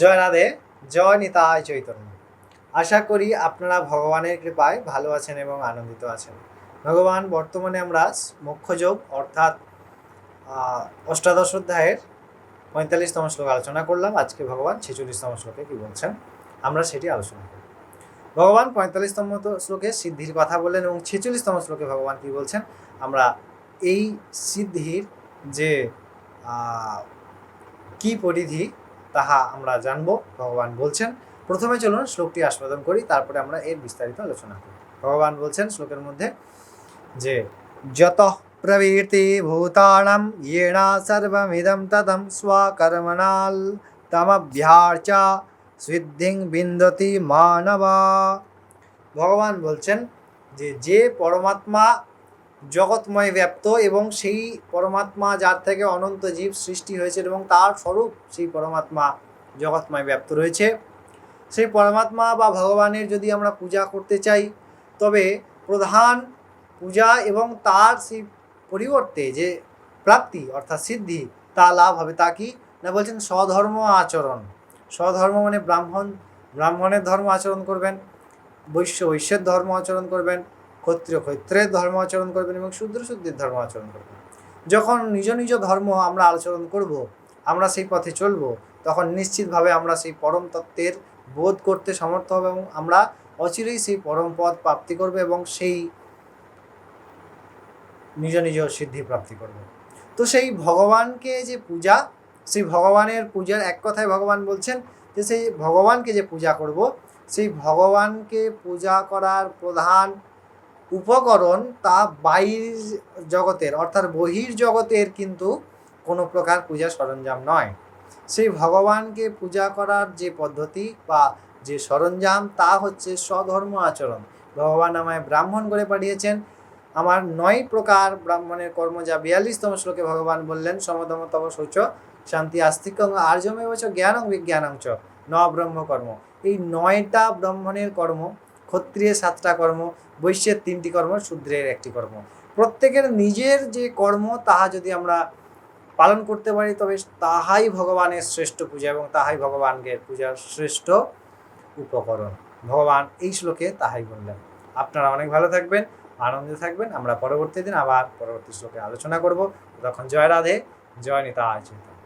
জয় রাধে, জয় নিতাই চৈতন্য। আশা করি আপনারা ভগবানের কৃপায় ভালো আছেন এবং আনন্দিত আছেন। ভগবান, বর্তমানে আমরা মোক্ষযোগ অর্থাৎ অষ্টাদশ অধ্যায়ের পঁয়তাল্লিশতম শ্লোক আলোচনা করলাম। আজকে ভগবান ছেচল্লিশতম শ্লোকে কি বলছেন? আমরা সেটি আলোচনা করব। ভগবান পঁয়তাল্লিশতম শ্লোকে সিদ্ধির কথা বললেন এবং ছেচল্লিশতম শ্লোকে ভগবান কি বলছেন? আমরা এই সিদ্ধির যে কি পরিধি তাহা আমরা জানব, ভগবান বলছেন। প্রথমে চলুন শ্লোকটি আস্বাদন করি, তারপরে আমরা এর বিস্তারিত আলোচনা করি। ভগবান বলছেন শ্লোকের মধ্যে যে, যত প্রবৃত্তি ভূতানাম, ইয়েনা সর্বমিদম তদম স্বকর্মণাল, তমভ্যার্চা সিদ্ধিং বিন্দতি মানবা। ভগবান বলছেন যে যে পরমাত্মা জগৎময় ব্যাপ্ত এবং সেই পরমাত্মা যার থেকে অনন্ত জীব সৃষ্টি হয়েছে এবং তার স্বরূপ সেই পরমাত্মা জগৎময় ব্যাপ্ত রয়েছে। সেই পরমাত্মা বা ভগবানের যদি আমরা পূজা করতে চাই, তবে প্রধান পূজা এবং তার সেই পরিবর্তে যে প্রাপ্তি অর্থাৎ সিদ্ধি, তা লাভ হবে। তা কি? না বলছেন স্বধর্ম আচরণ। স্বধর্ম মানে ব্রাহ্মণ, ব্রাহ্মণের ধর্ম আচরণ করবেন, বৈশ্য, বৈশ্যের ধর্ম আচরণ করবেন ক্ষত্রিয় ক্ষত্রের ধর্ম আচরণ করবেন এবং শূদ্র শূদ্রের ধর্ম আচরণ করবেন। যখন নিজ নিজ ধর্ম আমরা আচরণ করব, আমরা সেই পথে চলব, তখন নিশ্চিতভাবে আমরা সেই পরম তত্ত্বের বোধ করতে সমর্থ হব এবং আমরা অচিরেই সেই পরম পদ প্রাপ্তি করব এবং সেই নিজ নিজ সিদ্ধি প্রাপ্তি করব। তো সেই ভগবানকে যে পূজা, সেই ভগবানের পূজার এক কথায় ভগবান বলছেন যে সেই ভগবানকে যে পূজা করব, সেই ভগবানকে পূজা করার প্রধান উপকরণ তা বাইর জগতের, অর্থাৎ বহির জগতের কিন্তু কোনো প্রকার পূজা সরঞ্জাম নয়। সেই ভগবানকে পূজা করার যে পদ্ধতি বা যে সরঞ্জাম, তা হচ্ছে স্বধর্ম আচরণ। ভগবান আমায় ব্রাহ্মণ করে পাঠিয়েছেন। আমার নয় প্রকার ব্রাহ্মণের কর্ম যা বিয়াল্লিশতম শ্লোকে ভগবান বললেন, সমদম তব শৌচ শান্তি আস্তিক আর্যমে বচ জ্ঞানং বিজ্ঞানং চ। ন ব্রহ্মকর্ম। এই নয়টা ব্রাহ্মণের কর্ম ক্ষত্রিয়ের সাতটা কর্ম, বৈশ্যের তিনটি কর্ম, শূদ্রের একটি কর্ম। প্রত্যেকের নিজের যে কর্ম, তাহা যদি আমরা পালন করতে পারি, তবে তাহাই ভগবানের শ্রেষ্ঠ পূজা এবং তাহাই ভগবানকে পূজার শ্রেষ্ঠ উপকরণ। ভগবান এই শ্লোকে তাহাই বললেন। আপনারা অনেক ভালো থাকবেন, আনন্দে থাকবেন। আমরা পরবর্তী দিন আবার পরবর্তী শ্লোকে আলোচনা করব। তখন জয় রাধে, জয় নিতা চৈতন্য।